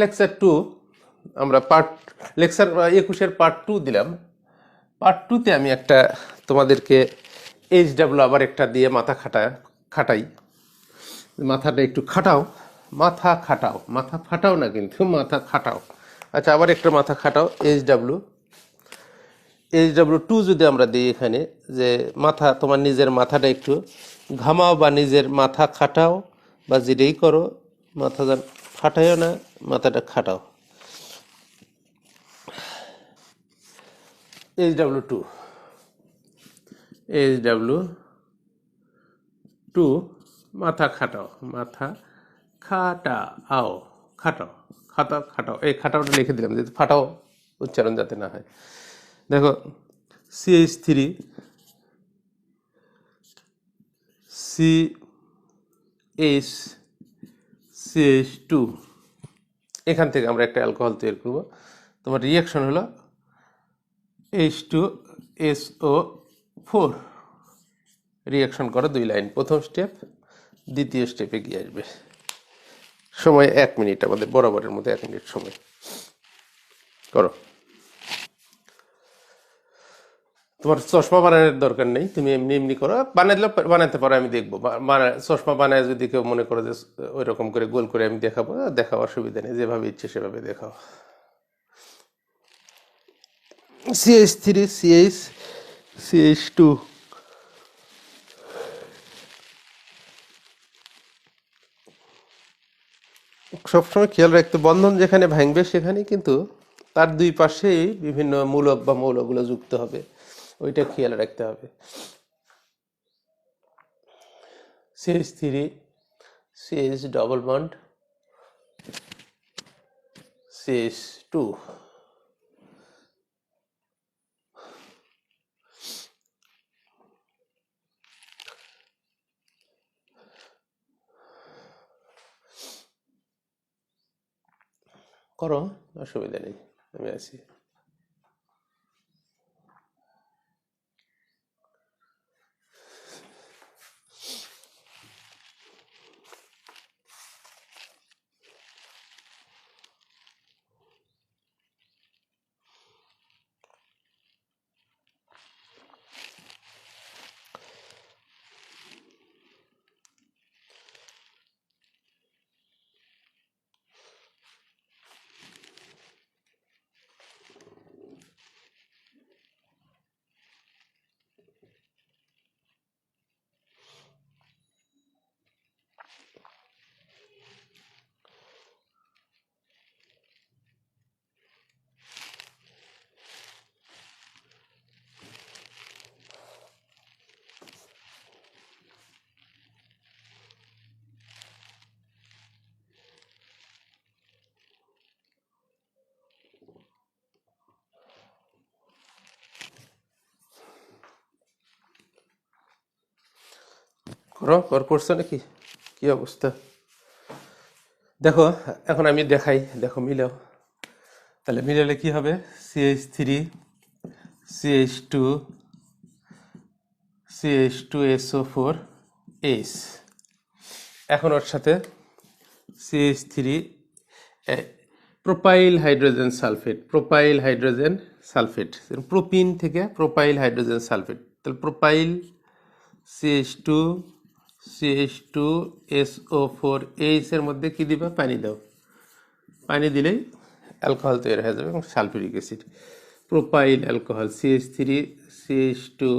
Lecture two আমরা part lecture একুশের part two দিলাম। পার্ট টুতে আমি একটা তোমাদেরকে এইচ ডাব্লু আবার একটা দিয়ে মাথা খাটা, খাটাই। মাথাটা একটু খাটাও। মাথা খাটাও। মাথা ফাটাও না কিন্তু, মাথা খাটাও। আচ্ছা আবার একটা মাথা খাটাও H W H W two যদি আমরা দিই এখানে, যে মাথা, তোমার নিজের মাথাটা একটু ঘামাও বা নিজের মাথা খাটাও বা যেটাই করো, মাথা ফাটাইও না। মাথাটা খাটাও। H W two. H W two, মাথা খাটাও মাথা খাটাও খাটাও খাটাও খাটাও। এই খাটাওটা লিখে দিলাম যে ফাটাও, উচ্চারণ যাতে না হয়। দেখো CH three C H CH two এখান থেকে আমরা একটা অ্যালকোহল তৈরি করব। তোমার রিয়াকশন হলো H two S O four reaction করো দুই লাইন। প্রথম স্টেপ দ্বিতীয় স্টেপে গিয়ে আসবে। সময় এক মিনিট আমাদের, বরাবরের মধ্যে এক মিনিট সময়। করো। তোমার চশমা বানানোর দরকার নেই, তুমি এমনি এমনি করো। বানাইলে বানাতে পারো, আমি দেখব। বা- চশমা বানায় যদি কেউ মনে করো যে ওই রকম করে গোল করে আমি দেখাবো দেখাও, অসুবিধা নেই, যেভাবে ইচ্ছে সেভাবে দেখাও। CH three CH CH two সবসময় খেয়াল রাখতে, বন্ধন যেখানে ভাঙবে সেখানে কিন্তু তার দুই পাশেই বিভিন্ন মূলক বা মৌলগুলো যুক্ত হবে। ওইটা খেয়াল রাখতে হবে। CH three CH double bond CH two করো, অসুবিধা নেই, আমি আছি। করো কর করছ নাকি? কি অবস্থা? দেখো, এখন আমি দেখাই, দেখো মিলাও। তাহলে মিলালে কি হবে? CH three CH two CH two SO four H এখন ওর সাথে CH three propyl hydrogen sulphate propyl hydrogen sulphate propene থেকে প্রোপাইল হাইড্রোজেন সালফেট তাহলে propyl CH two CH two SO four এইচের মধ্যে কী দিবা? পানি দাও। পানি দিলেই অ্যালকোহল তৈরি হয়ে যাবে এবং sulphuric acid propyl alcohol CH three CH two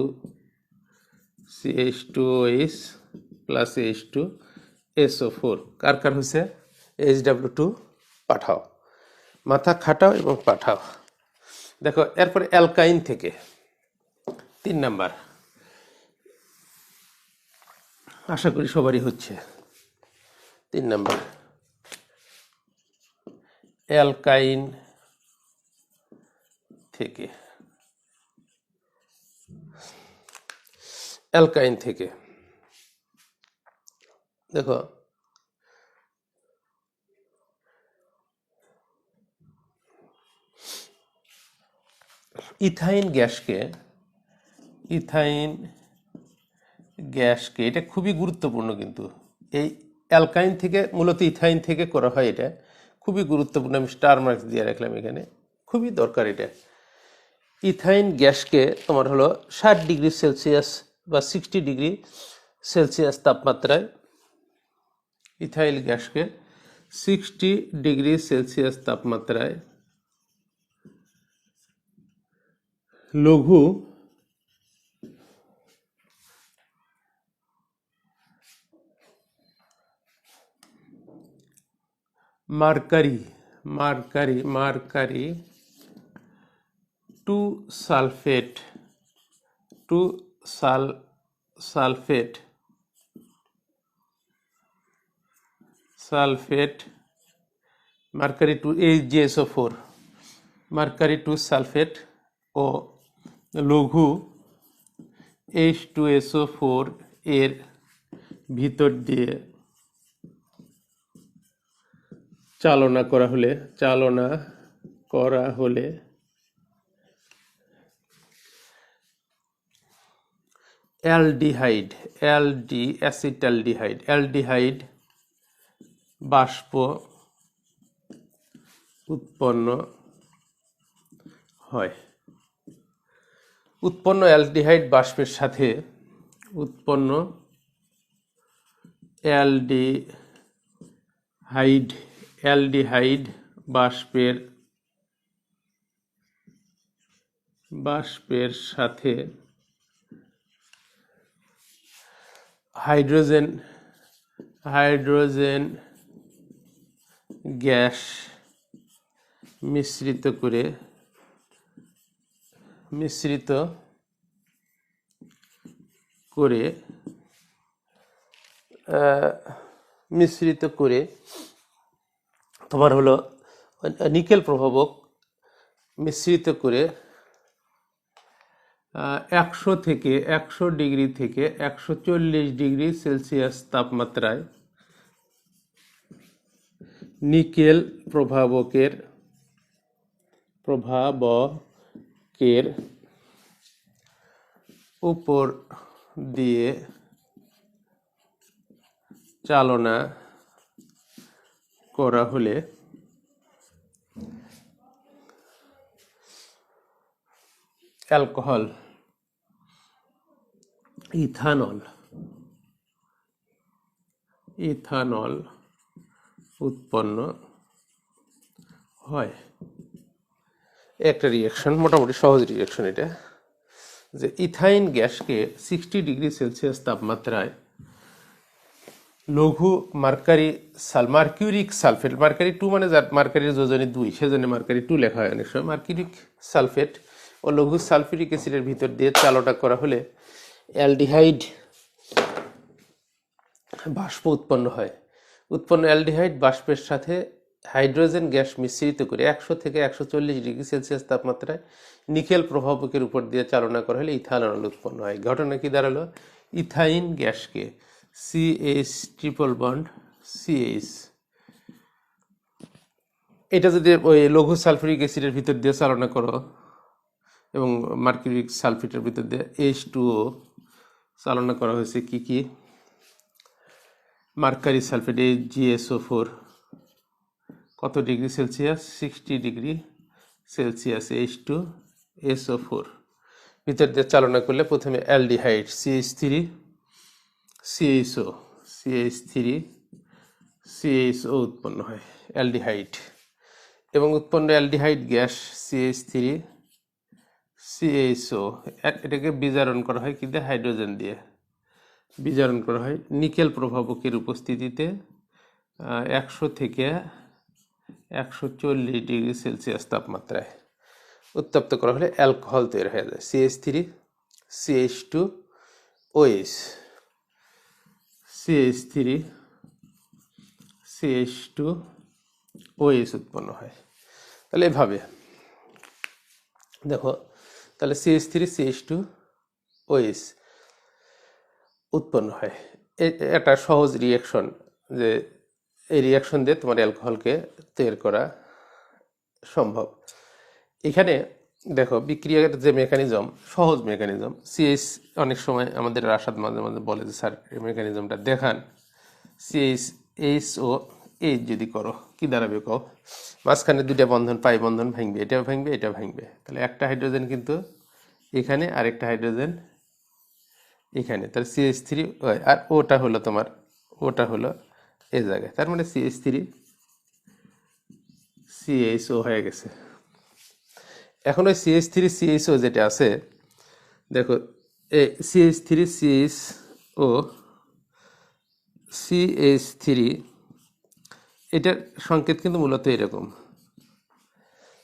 CH two O H plus H two SO four কার কার হচ্ছে এইচ ডাব্লিউ টু পাঠাও। মাথা খাটাও এবং পাঠাও। দেখো, এরপরে অ্যালকাইন থেকে। তিন নাম্বার। আশা করি সবারই হচ্ছে। তিন নাম্বার। অ্যালকাইন থেকে। অ্যালকাইন থেকে। দেখো। ইথাইন গ্যাসকে ইথাইন গ্যাসকে, এটা খুবই গুরুত্বপূর্ণ কিন্তু। এই অ্যালকাইন থেকে, মূলত ইথাইন থেকে করা হয় এটা। খুবই গুরুত্বপূর্ণ, আমি স্টার মার্কস দিয়ে রাখলাম এখানে। খুবই দরকার এটা। ইথাইন গ্যাসকে তোমার হলো ষাট ডিগ্রি সেলসিয়াস বা সিক্সটি ডিগ্রি সেলসিয়াস তাপমাত্রায়, ইথাইল গ্যাসকে সিক্সটি ডিগ্রি সেলসিয়াস তাপমাত্রায় লঘু mercury mercury mercury two sulphate two সাল sulphate sulphate mercury two H GSO four mercury two sulphate ও লঘু এইচ টু এসও ফোর এর ভিতর দিয়ে চালনা করা হলে, চালনা করা হলে অ্যালডিহাইড, অ্যালডি, অ্যাসিটালডিহাইড, অ্যালডিহাইড বাষ্প উৎপন্ন হয়। উৎপন্ন অ্যালডিহাইড বাষ্পের সাথে উৎপন্ন অ্যালডিহাইড অ্যালডিহাইড বাষ্পের বাষ্পের সাথে হাইড্রোজেন হাইড্রোজেন গ্যাস মিশ্রিত করে মিশ্রিত করে মিশ্রিত করে তোমার হলো, নিকেল প্রভাবক মিশ্রিত করে একশো থেকে একশো ডিগ্রি থেকে একশো চল্লিশ ডিগ্রি সেলসিয়াস তাপমাত্রায় নিকেল প্রভাবকের প্রভাবকের উপর দিয়ে চালনা করা হলে অ্যালকোহল, ইথানল ইথানল উৎপন্ন হয়। একটা রিয়াকশন মোটামুটি সহজ রিয়াকশন এটা, যে ইথাইন গ্যাসকে সিক্সটি ডিগ্রি সেলসিয়াস তাপমাত্রায় লঘু মার্কারি সাল মার্কিউরিক সালফেট, মার্কারি টু মানে যার মার্কারির যোজনী দুই, সেজন্য মার্কারি টু লেখা হয় অনেক সময়। মার্কিউরিক সালফেট ও লঘু সালফিউরিক অ্যাসিডের ভিতর দিয়ে চালনা করা হলে অ্যালডিহাইড বাষ্প উৎপন্ন হয়। উৎপন্ন অ্যালডিহাইড বাষ্পের সাথে হাইড্রোজেন গ্যাস মিশ্রিত করে একশো থেকে একশো চল্লিশ ডিগ্রি সেলসিয়াস তাপমাত্রায় নিকেল প্রভাবকের উপর দিয়ে চালনা করা হলে ইথানল উৎপন্ন হয়। ঘটনা কি দাঁড়াল? ইথাইন গ্যাসকে সিএইচ ট্রিপল বন্ড সিএইচ এটা যদি ওই লঘু সালফিউরিক অ্যাসিডের ভিতর দিয়ে চালনা করো এবং মার্কিউরিক সালফেটের ভিতর দিয়ে এইচ টুও চালনা করা হয়েছে, কি কি? মার্কারি সালফেট এই জিএসও ফোর কত degree Celsius? Sixty degree Celsius H two SO four ভিতর দিয়ে চালনা করলে প্রথমে aldehyde CH three CHO CH three CHO উৎপন্ন হয়, অ্যালডিহাইড। এবং উৎপন্ন aldehyde gas CH three CHO এটাকে বিজারণ করা হয় কিন্তু হাইড্রোজেন দিয়ে। বিজারণ করা হয় নিকেল প্রভাবকের উপস্থিতিতে একশো থেকে একশো চল্লিশ ডিগ্রি সেলসিয়াস তাপমাত্রায়। উত্তপ্ত করা হলে অ্যালকোহল তৈরি হয়ে যায়। CH three CH two OH CH three CH two OH উৎপন্ন হয়। তাহলে এভাবে। দেখো, তাহলে CH three CH two OH উৎপন্ন হয়। একটা সহজ রিয়াকশন যে এই রিয়াকশন দিয়ে তোমার অ্যালকোহলকে তৈরি করা সম্ভব। এখানে দেখো বিক্রিয়ার যে মেকানিজম সহজ মেকানিজম সিএইচ অনেক সময় আমাদের রাসাদ মাঝে মাঝে বলে যে, স্যার, এই মেকানিজমটা দেখান। সিএইচ এইচ ও এইচ যদি করো, কী দাঁড়াবে কও? মাঝখানে দুইটা বন্ধন, পাই বন্ধন ভাঙবে, এটাও ভাঙবে এটাও ভাঙবে। তাহলে একটা হাইড্রোজেন কিন্তু এখানে আর একটা হাইড্রোজেন এখানে। তাহলে সিএইচ থ্রি আর ওটা হলো তোমার, ওটা হলো এ জায়গায়। তার মানে সিএইচ থ্রি সিএইচও হয়ে গেছে। এখন ওই সিএইচ থ্রি সিএইচও যেটা আছে, দেখো, এই CH three CH O CH three এটার সংকেত কিন্তু মূলত এরকম।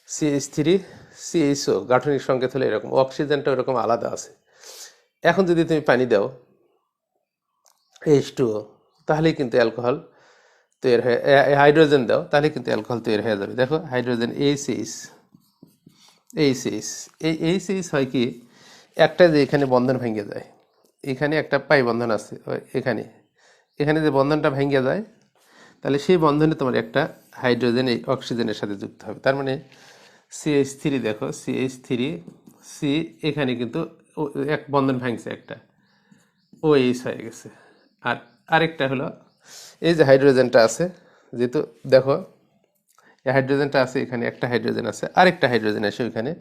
সিএইচ থ্রি সিএইচও গাঠনিক সংকেত হলো এরকম, অক্সিজেনটা ওরকম আলাদা আছে। এখন যদি তুমি পানি দাও এইচ টু ও তাহলেই কিন্তু অ্যালকোহল তৈরি হয়ে, এ- এ- হাইড্রোজেন দাও তাহলে কিন্তু অ্যালকোহল তৈরি হয়ে যাবে। দেখো, hydrogen H H H H এই এইচ এইচ হয় কি, একটা যে এখানে বন্ধন ভেঙে যায়, এখানে একটা পাই বন্ধন আছে এখানে এখানে যে বন্ধনটা ভেঙে যায়, তাহলে সেই বন্ধনে তোমার একটা হাইড্রোজেন এই অক্সিজেনের সাথে যুক্ত হবে, তার মানে সিএইচ থ্রি দেখো সিএইচ থ্রি সি এখানে কিন্তু এক বন্ধন ভাঙছে একটা ও এইচ হয়ে গেছে, আর আরেকটা হলো, এই যে হাইড্রোজেনটা আছে, যেহেতু দেখো হাইড্রোজেনটা আছে এখানে, একটা হাইড্রোজেন আছে, আরেকটা হাইড্রোজেন এসে ওইখানে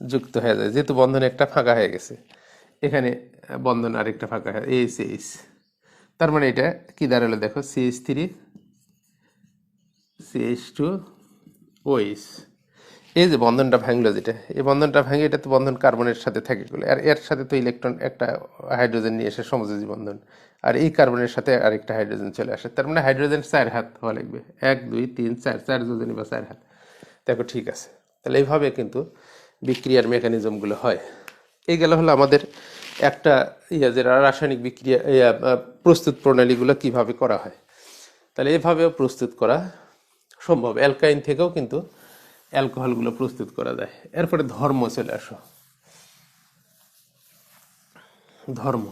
যুক্ত হয়ে যায়। যেহেতু বন্ধন একটা ফাঁকা হয়ে গেছে, এখানে বন্ধন আরেকটা ফাঁকা হয় এইচ এইচ তার মানে এটা কি দাঁড়াল দেখো সিএইচ থ্রি সিএইচ টু ওইস। এই যে বন্ধনটা ভাঙলো যেটা, এই বন্ধনটা ভাঙে এটা তো বন্ধন কার্বনের সাথে থাকে গেলো আর এর সাথে তো ইলেকট্রন একটা হাইড্রোজেন নিয়ে এসে সমযোজী বন্ধন। আর এই কার্বনের সাথে আরেকটা হাইড্রোজেন চলে আসে। তার মানে হাইড্রোজেন চার হাত হওয়া লাগবে। এক, দুই, তিন, চার চার যোজনী বা চার হাত। দেখো, ঠিক আছে। তাহলে এইভাবে কিন্তু বিক্রিয়ার মেকানিজমগুলো হয়। এই গেল হলো আমাদের একটা ইয়া, যে রাসায়নিক বিক্রিয়া প্রস্তুত প্রণালীগুলো কীভাবে করা হয়। তাহলে এভাবেও প্রস্তুত করা সম্ভব। অ্যালকাইন থেকেও কিন্তু অ্যালকোহলগুলো প্রস্তুত করা যায়। এরপরে ধর্ম চলে আসো। ধর্ম।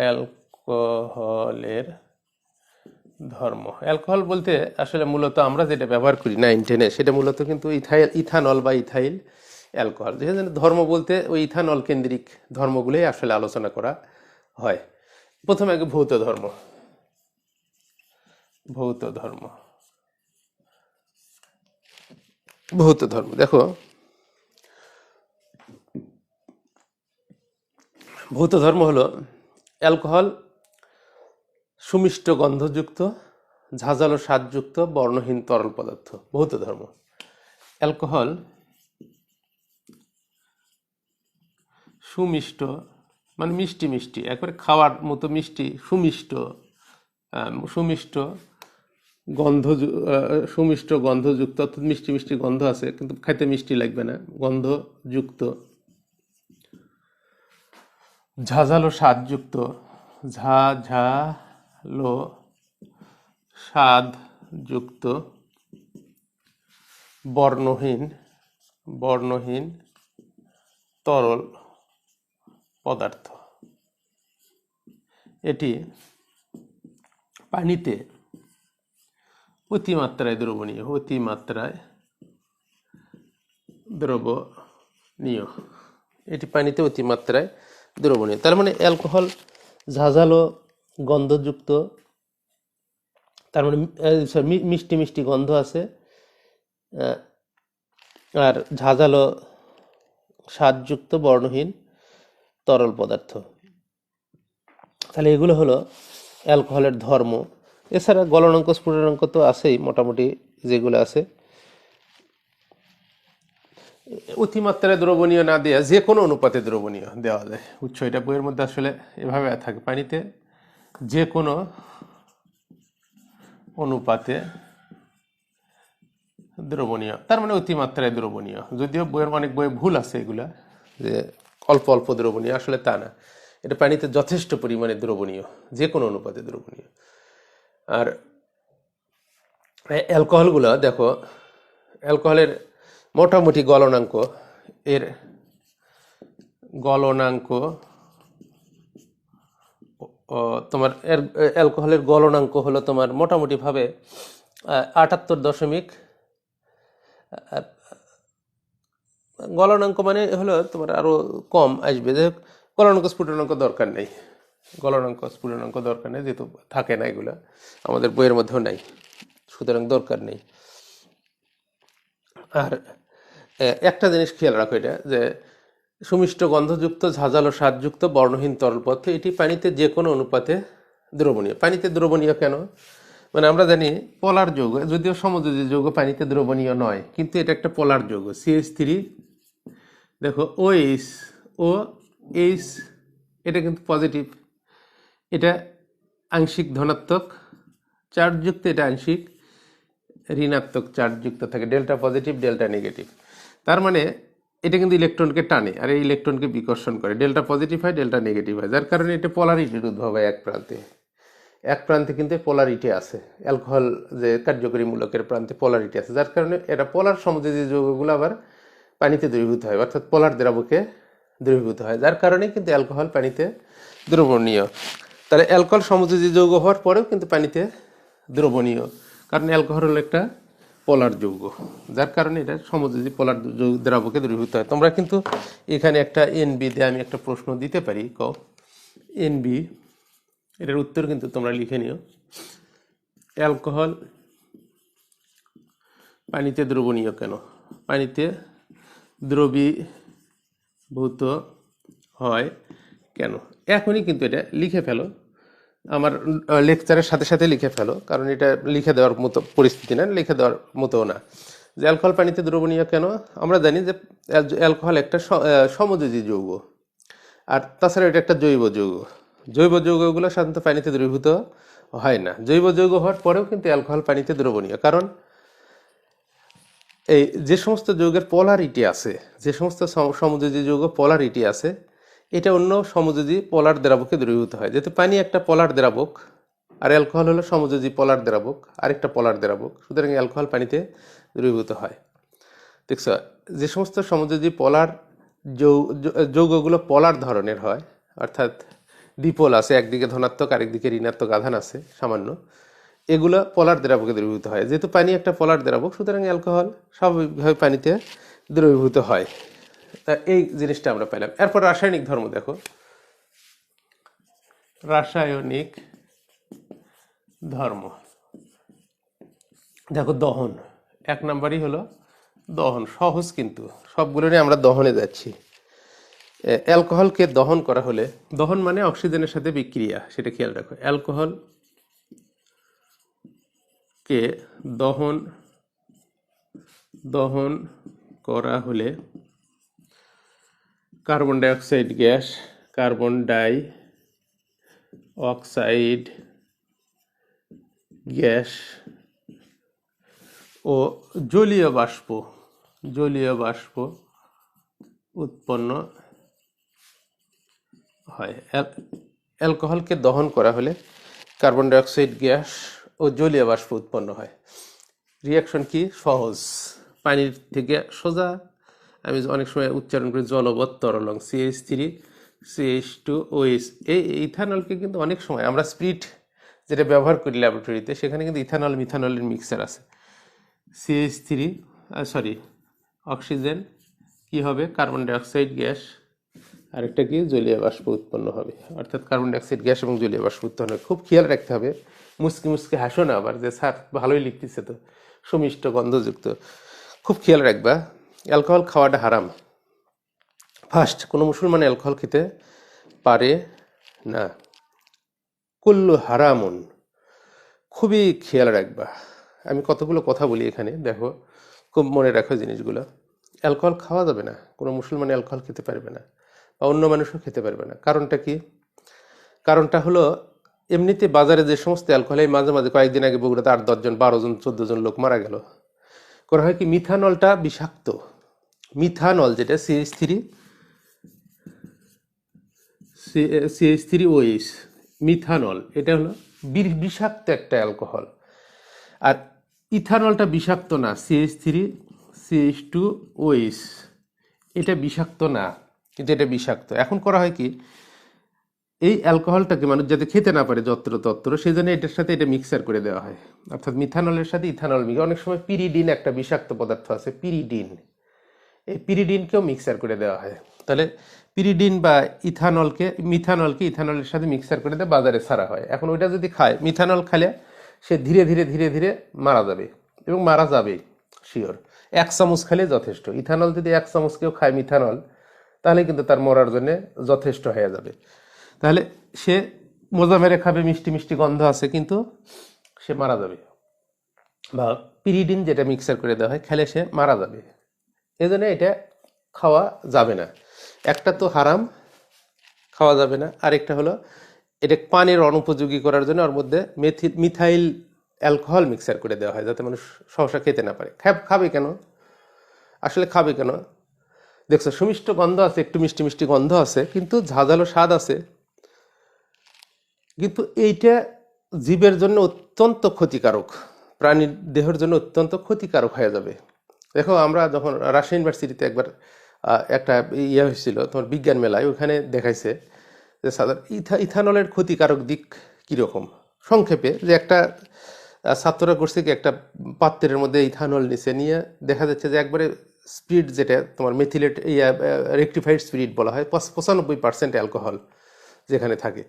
অ্যালকোহলের ধর্ম। অ্যালকোহল বলতে আসলে মূলত আমরা যেটা ব্যবহার করি নাইন টেনে সেটা মূলত কিন্তু ইথাইল, ইথানল বা ইথাইল অ্যালকোহল। যেখানে ধর্ম বলতে ওই ইথানল কেন্দ্রিক ধর্মগুলোই আসলে আলোচনা করা হয়। প্রথমে আগে ভৌত ধর্ম। ভৌত ধর্ম। ভৌত ধর্ম, দেখো। ভৌত ধর্ম হলো অ্যালকোহল, সুমিষ্ট গন্ধযুক্ত, ঝাঁঝালো স্বাদযুক্ত, বর্ণহীন তরল পদার্থ, ভৌত ধর্ম। অ্যালকোহল, সুমিষ্ট মানে মিষ্টি মিষ্টি, একবারে খাওয়ার মতো মিষ্টি, সুমিষ্ট সুমিষ্ট গন্ধ সুমিষ্ট গন্ধযুক্ত, অর্থাৎ মিষ্টি মিষ্টি গন্ধ আছে, কিন্তু খাইতে মিষ্টি লাগবে না, গন্ধযুক্ত। ঝাঁঝালো স্বাদযুক্ত ঝা ঝাঝালো স্বাদযুক্ত বর্ণহীন বর্ণহীন তরল পদার্থ। এটি পানিতে অতিমাত্রায় দ্রবণীয় অতিমাত্রায় দ্রবণীয়। এটি পানিতে অতিমাত্রায় দ্রবণীয়। তার মানে অ্যালকোহল ঝাঁঝালো, গন্ধযুক্ত, তার মানে মিষ্টি মিষ্টি গন্ধ আছে আর ঝাঁঝালো স্বাদযুক্ত বর্ণহীন তরল পদার্থ। তাহলে এগুলো হলো অ্যালকোহলের ধর্ম। এছাড়া গলনাঙ্ক, স্ফুটনাঙ্ক তো আছেই, মোটামুটি যেগুলো আছে। অতিমাত্রায় দ্রবণীয় না দেওয়া যে কোনো অনুপাতে দ্রবণীয় দেওয়া যায়। উৎস এটা বইয়ের মধ্যে আসলে এভাবে থাকে। পানিতে যে কোনো অনুপাতে দ্রবণীয়, তার মানে অতিমাত্রায় দ্রবণীয়। যদিও বইয়ের অনেক বই ভুল আছে এগুলা, যে অল্প অল্প দ্রবণীয়, আসলে তা না। এটা পানিতে যথেষ্ট পরিমাণে দ্রবণীয়, যে কোনো অনুপাতে দ্রবণীয়। আর অ্যালকোহলগুলো, দেখো, অ্যালকোহলের মোটামুটি গলনাঙ্ক এর গলনাঙ্ক তোমার এর অ্যালকোহলের গলনাঙ্ক হলো তোমার মোটামুটিভাবে আটাত্তর দশমিক গলনাঙ্ক মানে হলো তোমার আরও কম আসবে। হোক, গলনাঙ্ক স্ফুটনাঙ্ক দরকার নেই। গলনাঙ্ক স্ফুটনাঙ্ক দরকার নেই, যেহেতু থাকে না এগুলো, আমাদের বইয়ের মধ্যেও নাই, সুতরাং দরকার নেই। আর একটা জিনিস খেয়াল রাখো এটা, যে সুমিষ্ট গন্ধযুক্ত, ঝাঁঝালো, স্বাদযুক্ত, বর্ণহীন তরল পদার্থ, এটি পানিতে যে কোনো অনুপাতে দ্রবণীয়। পানিতে দ্রবণীয় কেন? মানে আমরা জানি পলার যৌগ, যদিও সমযোজী যৌগ পানিতে দ্রবণীয় নয়, কিন্তু এটা একটা পলার যৌগ সিএইচ থ্রি। দেখো, ও এইচ ও এইচ, এটা কিন্তু পজিটিভ। এটা আংশিক ধনাত্মক, চার্জযুক্ত এটা আংশিক ঋণাত্মক চার্জযুক্ত থাকে, ডেল্টা পজিটিভ, ডেল্টা নেগেটিভ। তার মানে এটা কিন্তু ইলেকট্রনকে টানে আর এই ইলেকট্রনকে বিকর্ষণ করে। ডেল্টা পজিটিভ হয়, ডেল্টা নেগেটিভ হয়। যার কারণে এটা পোলারিটির উদ্ভব হয় এক প্রান্তে। এক প্রান্তে কিন্তু পোলারিটি আছে। অ্যালকোহল যে কার্যকরী মূলকের প্রান্তে পোলারিটি আছে। যার কারণে এটা পোলার সমযোজী যৌগগুলো আবার পানিতে দ্রবীভূত হয়, অর্থাৎ পোলার দ্রাবকে দ্রবীভূত হয়। যার কারণে কিন্তু অ্যালকোহল পানিতে দ্রবণীয়। তাহলে অ্যালকোহল সমযোজী যৌগ হওয়ার পরেও কিন্তু পানিতে দ্রবণীয়। কারণ অ্যালকোহল হলো একটা পোলার যৌগ। যার কারণে এটা সমযোজী পোলার যৌগ দ্রাবকে দ্রবীভূত হয়। তোমরা কিন্তু এখানে একটা এনবি দিয়ে আমি একটা প্রশ্ন দিতে পারি, ক। এনবি, এটার উত্তর কিন্তু তোমরা লিখে নিও। অ্যালকোহল পানিতে দ্রবণীয় কেন? পানিতে দ্রবীভূত হয় কেন? এখনই কিন্তু এটা লিখে ফেলো। আমার লেকচারের সাথে সাথে লিখে ফেলো, কারণ এটা লিখে দেওয়ার মতো পরিস্থিতি না, লিখে দেওয়ার মতো না। যে অ্যালকোহল পানিতে দ্রবণীয় কেন? আমরা জানি যে অ্যালকোহল একটা সমযোজী যৌগ। আর তাছাড়া এটা একটা জৈব যৌগ। জৈব যৌগগুলো সাধারণত পানিতে দ্রবীভূত হয় না। জৈব যৌগ হওয়ার পরেও কিন্তু অ্যালকোহল পানিতে দ্রবণীয়। কারণ এই যে সমস্ত যৌগের পোলারিটি আছে, যে সমস্ত সম- সমযোজী যৌগ পোলারিটি আছে এটা অন্য সমযোজী পলার দ্রাবকে দ্রবীভূত হয়। যেহেতু পানি একটা পলার দ্রাবক, আর অ্যালকোহল হলো সমযোজী পলার দ্রাবক, আরেকটা পলার দ্রাবক, সুতরাং অ্যালকোহল পানিতে দ্রবীভূত হয়। দেখছ, যে সমস্ত সমযোজী পোলার যৌগগুলো পলার ধরনের হয়, অর্থাৎ দ্বিপোল আছে, একদিকে ধনাত্মক, আরেকদিকে ঋণাত্মক, আধান আছে, সামান্য, এগুলো পলার দ্রাবকে দ্রবীভূত হয়। যেহেতু পানি একটা পলার দ্রাবক, সুতরাং অ্যালকোহল স্বাভাবিকভাবে পানিতে দ্রবীভূত হয়। তা এই জিনিসটা আমরা পেলাম। এরপর রাসায়নিক ধর্ম দেখো। রাসায়নিক ধর্ম। দেখো দহন। এক নাম্বারই হলো দহন, সহজ কিন্তু। সবগুলো নিয়ে আমরা দহনে যাচ্ছি। অ্যালকোহলকে দহন করা হলে, দহন মানে অক্সিজেনের সাথে বিক্রিয়া, সেটা খেয়াল রাখো। অ্যালকোহল কে দহন দহন করা হলে carbon dioxide gas carbon dioxide gas ও জলীয় বাষ্প জলীয় বাষ্প উৎপন্ন হয়। অ্যাল- অ্যালকোহলকে দহন করা হলে কার্বন ডাইঅক্সাইড গ্যাস ও জলীয় বাষ্প উৎপন্ন হয়। রিয়াকশন কি? সহজ। পানির থেকে সোজা আমি অনেক সময় উচ্চারণ করি জলবৎ তরলং CH three CH two OS এই ইথানলকে কিন্তু অনেক সময় আমরা স্প্রিট যেটা ব্যবহার করি ল্যাবরেটরিতে সেখানে কিন্তু ইথানল, মিথানলের মিক্সার আছে। সিএইচ থ্রি সরি অক্সিজেন কি হবে? কার্বন ডাইঅক্সাইড গ্যাস আরেকটা কি? জলীয় বাষ্প উৎপন্ন হবে। অর্থাৎ কার্বন ডাইঅক্সাইড গ্যাস এবং জলীয় বাষ্প উৎপন্ন হবে। খুব খেয়াল রাখতে হবে। মুসকি মুসকি হাসো না আবার যে, স্যার, ভালোই লিখতেছে তো। সুমিষ্ট গন্ধযুক্ত। খুব খেয়াল রাখবা। অ্যালকোহল খাওয়াটা হারাম। ফার্স্ট কোনো মুসলমান অ্যালকোহল খেতে পারে না। কুল্লু হারামুন। খুবই খেয়াল রাখবা। আমি কতগুলো কথা বলি এখানে, দেখো। খুব মনে রাখো জিনিসগুলো। অ্যালকোহল খাওয়া যাবে না। কোনো মুসলমান অ্যালকোহল খেতে পারবে না বা অন্য মানুষও খেতে পারবে না। কারণটা কি? কারণটা হলো, এমনিতে বাজারে যে সমস্ত অ্যালকোহল, এই মাঝে মাঝে কয়েকদিন আগে বগুড়াতে আট দশজন বারো জন, চোদ্দ জন লোক মারা গেল। করা হয় কি? মিথানলটা বিষাক্ত। মিথানল যেটা CH three CH three OH methanol, এটা হলো বিষাক্ত একটা অ্যালকোহল। আর ইথানলটা বিষাক্ত না CH three CH two OH এটা বিষাক্ত না, কিন্তু এটা বিষাক্ত। এখন করা হয় কি? এই অ্যালকোহলটাকে মানুষ যাতে খেতে না পারে যত্র তত্র, সেই জন্য এটার সাথে এটা মিক্সার করে দেওয়া হয়। অর্থাৎ মিথানলের সাথে ইথানল মিক্স অনেক সময় পিরিডিন একটা বিষাক্ত পদার্থ আছে, পিরিডিন। এই পিরিডিনকেও মিক্সার করে দেওয়া হয়। তাহলে পিরিডিন বা ইথানলকে, মিথানলকে ইথানলের সাথে মিক্সার করে দিয়ে বাজারে ছাড়া হয়। এখন ওইটা যদি খায়, মিথানল খালে সে ধীরে ধীরে ধীরে ধীরে মারা যাবে এবং মারা যাবে, শিওর। এক চামচ খেলে যথেষ্ট। ইথানল যদি এক চামচ কেউ খায় মিথানল, তাহলে কিন্তু তার মরার জন্য যথেষ্ট হয়ে যাবে। তাহলে সে মজা মেরে খাবে, মিষ্টি মিষ্টি গন্ধ আছে, কিন্তু সে মারা যাবে। বা পিরিডিন যেটা মিক্সার করে দেওয়া হয়, খেলে সে মারা যাবে। এই জন্য এটা খাওয়া যাবে না। একটা তো হারাম, খাওয়া যাবে না। আরেকটা হলো, এটা পানির অনুপযোগী করার জন্য ওর মধ্যে মেথি, মিথাইল অ্যালকোহল মিক্সার করে দেওয়া হয়, যাতে মানুষ সহসা খেতে না পারে। খাবে কেন? আসলে খাবে কেন? দেখছ, সুমিষ্ট গন্ধ আছে, একটু মিষ্টি মিষ্টি গন্ধ আছে, কিন্তু ঝাঁঝালো স্বাদ আছে। কিন্তু এইটা জীবের জন্য অত্যন্ত ক্ষতিকারক। প্রাণীর দেহের জন্য অত্যন্ত ক্ষতিকারক হয়ে যাবে। দেখো, আমরা যখন রাজশাহী ইউনিভার্সিটিতে একবার একটা ইয়ে হয়েছিল, তোমার বিজ্ঞান মেলায়, ওখানে দেখাইছে যে সাধারণ ইথা, ইথানলের ক্ষতিকারক দিক কীরকম? সংক্ষেপে যে একটা ছাত্ররা করছে কি, একটা পাত্রের মধ্যে ইথানল নিচে নিয়ে দেখা যাচ্ছে যে একবারে স্পিড যেটা, তোমার মেথিলেট, ইয়া, রেকটিফাইড স্পিরিট বলা হয় পঁচানব্বই পার্সেন্ট অ্যালকোহল যেখানে থাকে।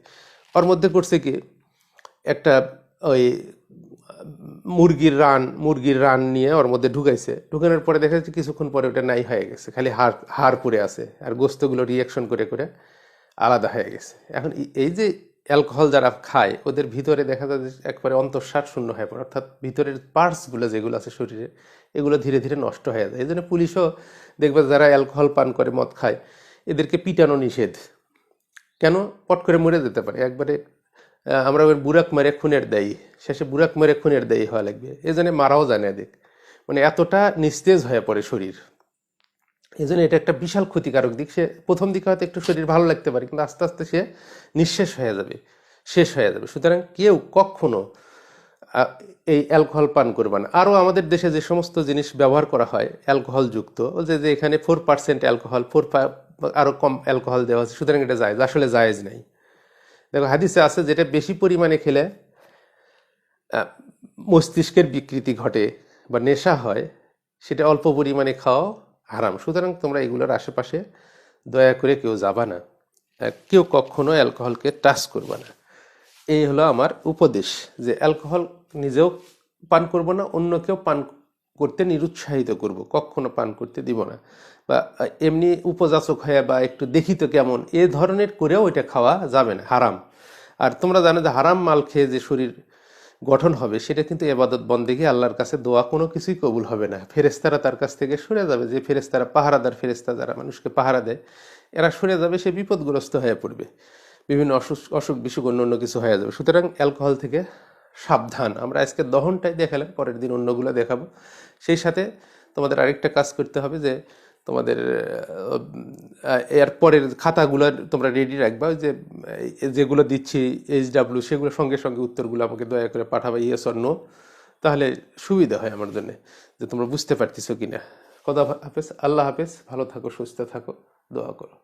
ওর মধ্যে করছে কি? একটা ওই মুরগির রান মুরগির রান নিয়ে ওর মধ্যে ঢুকাইছে। ঢুকানোর পরে দেখা যাচ্ছে কিছুক্ষণ পরে ওটা নাই হয়ে গেছে, খালি হাড় হাড় পড়ে আছে আর গোস্তগুলো রিয়াকশন করে করে আলাদা হয়ে গেছে। এখন এই- যে অ্যালকোহল যারা খায়, ওদের ভিতরে দেখা যায় একবারে অন্তঃসার শূন্য হয়ে পড়ে, অর্থাৎ ভিতরের পার্টসগুলো যেগুলো আছে শরীরে, এগুলো ধীরে ধীরে নষ্ট হয়ে যায়। এই জন্য পুলিশও দেখবে যারা অ্যালকোহল পান করে মদ খায়, এদেরকে পিটানো নিষেধ। কেন? পট করে মরে যেতে পারে। একবারে আমরা বুরাক মেরে খুনের দেয়। শেষে বুরাক মেরে খুনের দেয় হওয়া লাগবে। এই জন্য মারাও যায় না এদিক মানে এতটা নিস্তেজ হয়ে পড়ে শরীর। এই জন্য এটা একটা বিশাল ক্ষতিকারক দিক। সে প্রথম দিকে হয়তো একটু শরীর ভালো লাগতে পারে, কিন্তু আস্তে আস্তে সে নিঃশেষ হয়ে যাবে। শেষ হয়ে যাবে। সুতরাং কেউ কখনো এই অ্যালকোহল পান করবে না আরও আমাদের দেশে যে সমস্ত জিনিস ব্যবহার করা হয় অ্যালকোহল যুক্ত যে যে এখানে ফোর পার্সেন্ট অ্যালকোহল ফোর আরও কম অ্যালকোহল দেওয়া আছে সুতরাং এটা জায়েজ, আসলে জায়েজ নাই। দেখো, হাদিসে আছে যেটা বেশি পরিমাণে খেলে মস্তিষ্কের বিকৃতি ঘটে বা নেশা হয়, সেটা অল্প পরিমাণে খাওয়া হারাম। সুতরাং তোমরা এগুলোর আশেপাশে দয়া করে কেউ যাবা না কেউ কখনো অ্যালকোহলকে টাচ করবে না। এই হলো আমার উপদেশ যে অ্যালকোহল নিজেও পান করব না অন্য কেউ পান করতে নিরুৎসাহিত করব। কখনো পান করতে দিব না। বা এমনি উপযাচক হয়ে বা একটু দেখি তো কেমন, এ ধরনের করেও এটা খাওয়া যাবে না, হারাম। আর তোমরা জানো যে হারাম মাল খেয়ে যে শরীর গঠন হবে, সেটা কিন্তু এবাদত বন্দেগী, আল্লাহর কাছে দোয়া কোনো কিছুই কবুল হবে না। ফেরেস্তারা তার কাছ থেকে সরে যাবে। যে ফেরেস্তারা পাহারাদার ফেরেস্তা যারা মানুষকে পাহারা দেয়, এরা সরে যাবে, সে বিপদগ্রস্ত হয়ে পড়বে। বিভিন্ন অসুখ অসুখ বিসুখ অন্য অন্য কিছু হয়ে যাবে। সুতরাং অ্যালকোহল থেকে সাবধান। আমরা আজকে দহনটাই দেখালাম পরের দিন অন্যগুলো দেখাবো। সেই সাথে তোমাদের আরেকটা কাজ করতে হবে যে তোমাদের আহ, এর পরের খাতাগুলো তোমরা রেডি রাখবা যে যেগুলো দিচ্ছি এইচ ডাব্লিউ সেগুলো সঙ্গে সঙ্গে উত্তরগুলো আমাকে দয়া করে পাঠাবা ইয়েস অর নো তাহলে সুবিধা হয় আমার জন্যে যে তোমরা বুঝতে পারতেছো কিনা। খোদা হাফেজ আল্লাহ হাফেজ ভালো থাকো সুস্থ থাকো দোয়া করো।